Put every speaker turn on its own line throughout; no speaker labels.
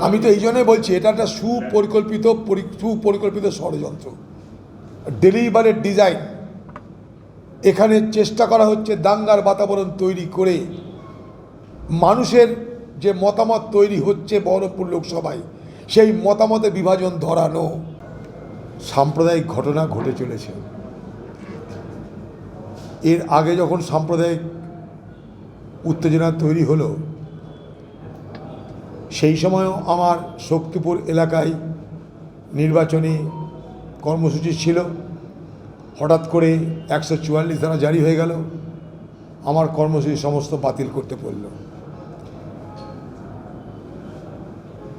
আমি তো এই জন্যই বলছি এটা একটা সুপরিকল্পিত পরি- সুপরিকল্পিত ষড়যন্ত্র। ডেলিভারের ডিজাইন। এখানে চেষ্টা করা হচ্ছে দাঙ্গার বাতাবরণ তৈরি করে। মানুষের যে মতামত তৈরি হচ্ছে বহরমপুর লোকসভায় সেই মতামতে বিভাজন ধরানো সাম্প্রদায়িক ঘটনা ঘটে চলেছে। এর আগে যখন সাম্প্রদায়িক উত্তেজনা তৈরি হলো সেই সময়ও আমার শক্তিপুর এলাকায় নির্বাচনী কর্মসূচি ছিল। হঠাৎ করে একশো চুয়াল্লিশ ধারা জারি হয়ে গেল। আমার কর্মসূচি সমস্ত বাতিল করতে পড়ল।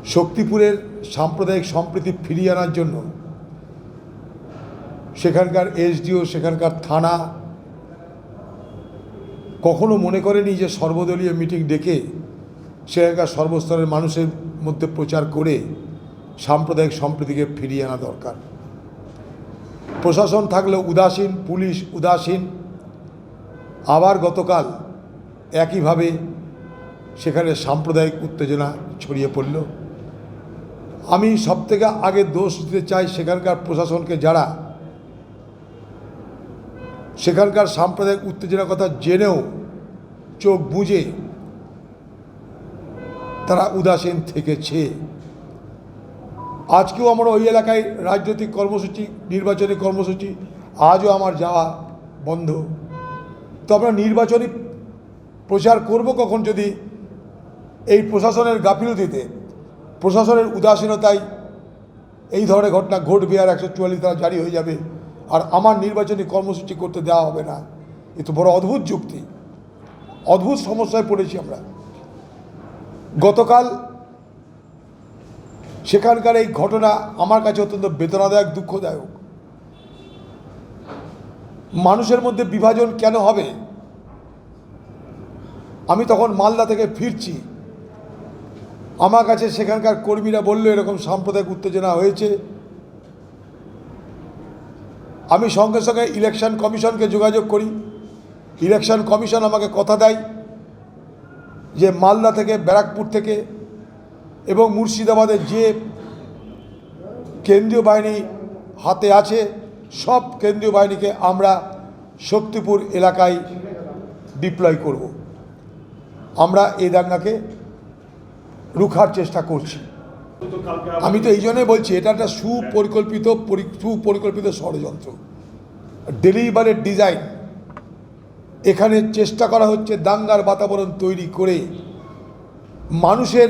শক্তিপুরের সাম্প্রদায়িক সম্প্রীতি ফিরিয়ে আনার জন্য সেখানকার এসডিও, সেখানকার থানা কখনো মনে করেনি যে সর্বদলীয় মিটিং ডেকে সেখানকার সর্বস্তরের মানুষের মধ্যে প্রচার করে সাম্প্রদায়িক সম্প্রীতিকে ফিরিয়ে আনা দরকার। প্রশাসন থাকলেও উদাসীন, পুলিশ উদাসীন। আবার গতকাল একইভাবে সেখানে সাম্প্রদায়িক উত্তেজনা ছড়িয়ে পড়ল। আমি সবথেকে আগে দোষ দিতে চাই সেখানকার প্রশাসনকে যারা সেখানকার সাম্প্রদায়িক উত্তেজনার কথা জেনেও চোখ বুঝে তারা উদাসীন থেকেছে। আজকেও আমরা ওই এলাকায় রাজনৈতিক কর্মসূচি, নির্বাচনী কর্মসূচি, আজও আমার যাওয়া বন্ধ। তো আমরা নির্বাচনী প্রচার করব কখন যদি এই প্রশাসনের গাফিলতিতে, প্রশাসনের উদাসীনতায় এই ধরনের ঘটনা ঘটবে আর একশো চুয়াল্লিশ ধারা জারি হয়ে যাবে আর আমার নির্বাচনী কর্মসূচি করতে দেওয়া হবে না। এ তো বড় অদ্ভুত যুক্তি। অদ্ভুত সমস্যায় পড়েছি আমরা। গতকাল সেখানকার এই ঘটনা আমার কাছে অত্যন্ত বেদনাদায়ক, দুঃখদায়ক। মানুষের মধ্যে বিভাজন কেন হবে? আমি তখন মালদা থেকে ফিরছি। আমার কাছে সেখানকার কর্মীরা বলল, এরকম সাম্প্রদায়িক উত্তেজনা হয়েছে। আমি সঙ্গে সঙ্গে ইলেকশন কমিশনকে যোগাযোগ করি। ইলেকশন কমিশন আমাকে কথা দেয়। যে মালদা থেকে, ব্যারাকপুর থেকে এবং মুর্শিদাবাদের যে কেন্দ্রীয় বাহিনী হাতে আছে, সব কেন্দ্রীয় বাহিনীকে আমরা শক্তিপুর এলাকায় ডিপ্লয় করব। আমরা এই দাঙ্গাকে রুখার চেষ্টা করছি। আমি তো এই জন্যই বলছি, এটা একটা সুপরিকল্পিত পরি- সুপরিকল্পিত ষড়যন্ত্র। ডেলিভারের ডিজাইন এখানে চেষ্টা করা হচ্ছে দাঙ্গার বাতাবরণ তৈরি করে মানুষের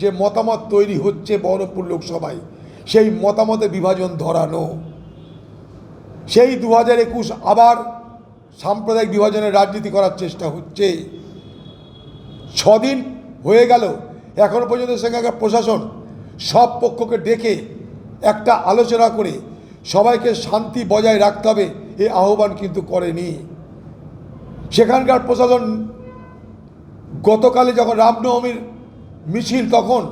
যে মতামত তৈরি হচ্ছে বহরমপুর লোকসভায়, সেই মতামতে বিভাজন ধরানো। সেই দু হাজার একুশ আবার সাম্প্রদায়িক বিভাজনের রাজনীতি করার চেষ্টা হচ্ছে। ছদিন হয়ে গেল এখনও পর্যন্ত সেখানকার প্রশাসন সব পক্ষকে ডেকে একটা আলোচনা করে সবাইকে শান্তি বজায় রাখতে হবে, এ আহ্বান কিন্তু করেনি। সেখানকার প্রশাসন গতকালে যখন রামনবমীর মিছিল, তখন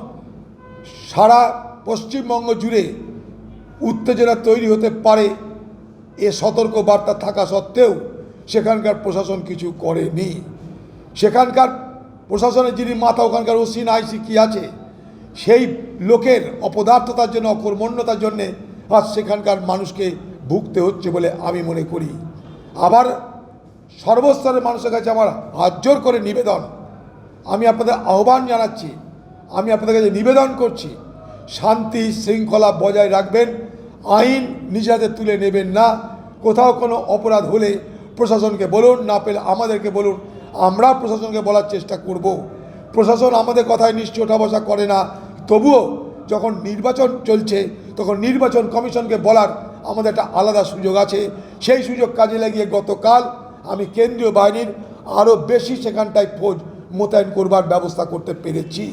সারা পশ্চিমবঙ্গ জুড়ে উত্তেজনা তৈরি হতে পারে এ সতর্ক বার্তা থাকা সত্ত্বেও সেখানকার প্রশাসন কিছু করেনি। সেখানকার প্রশাসনের যিনি মাথা, ওখানকার ওসিন আইসি কি আছে, সেই লোকের অপদার্থতার জন্য, অকর্মণ্যতার জন্যে আজ সেখানকার মানুষকে ভুগতে হচ্ছে বলে আমি মনে করি। আবার সর্বস্তরের মানুষের কাছে আমার হাত জোর করে নিবেদন। আমি আপনাদের আহ্বান জানাচ্ছি, আমি আপনাদের কাছে নিবেদন করছি, শান্তি শৃঙ্খলা বজায় রাখবেন, আইন নিজেদের তুলে নেবেন না। কোথাও কোনো অপরাধ হলে প্রশাসনকে বলুন, না পেলে আমাদেরকে বলুন, আমরা প্রশাসনকে বলার চেষ্টা করব। প্রশাসন আমাদের কথায় নিশ্চয় ওঠা বসা করে না। তবুও যখন নির্বাচন চলছে, তখন নির্বাচন কমিশনকে বলার আমাদের একটা আলাদা সুযোগ আছে। সেই সুযোগ কাজে লাগিয়ে গতকাল আমি কেন্দ্রীয় বাহিনীর আরও বেশি সেখানটায় ফৌজ মোতায়েন করবার ব্যবস্থা করতে পেরেছি।